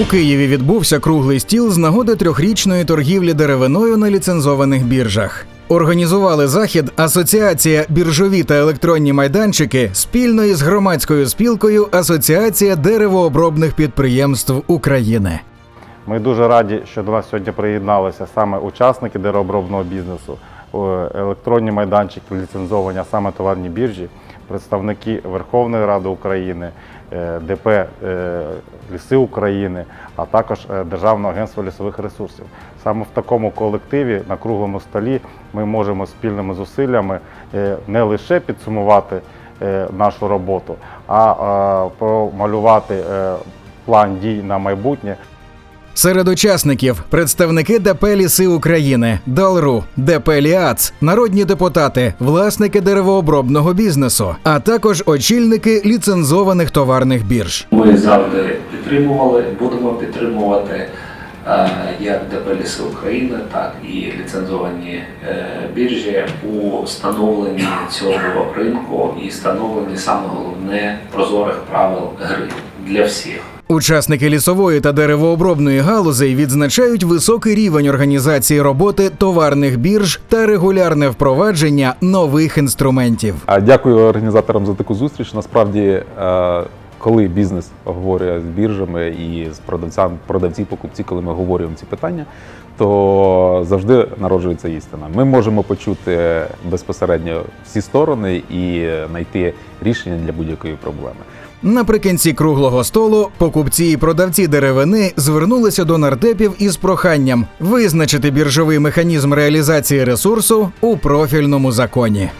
У Києві відбувся круглий стіл з нагоди трьохрічної торгівлі деревиною на ліцензованих біржах. Організували захід Асоціація біржові та електронні майданчики спільно із громадською спілкою Асоціація деревообробних підприємств України. Ми дуже раді, що до нас сьогодні приєдналися саме учасники деревообробного бізнесу, е, електронні майданчики ліцензовані, саме товарні біржі, представники Верховної Ради України, е, ДП е, Ліси України, а також Державного агентства лісових ресурсів. Саме в такому колективі на круглому столі ми можемо спільними зусиллями не лише підсумувати нашу роботу, а промалювати е, план дій на майбутнє. Серед учасників представники ДП Ліси України, ДАЛРУ, ДП Ліац, народні депутати, власники деревообробного бізнесу, а також очільники ліцензованих товарних бірж. Ми завжди підтримували, будемо підтримувати е, як ДП «Ліси України, так і ліцензовані е, біржі у встановленні цього ринку і встановленні саме головне прозорих правил гри для всіх. Учасники лісової та деревообробної галузей відзначають високий рівень організації роботи товарних бірж та регулярне впровадження нових інструментів. Дякую організаторам за таку зустріч. Насправді, е, коли бізнес обговорює з біржами і з продавцями, продавці, покупці, коли ми говоримо ці питання, то завжди народжується істина. Ми можемо почути безпосередньо всі сторони і знайти рішення для будь-якої проблеми. Наприкінці круглого столу покупці і продавці деревини звернулися до нардепів із проханням визначити біржовий механізм реалізації ресурсу у профільному законі.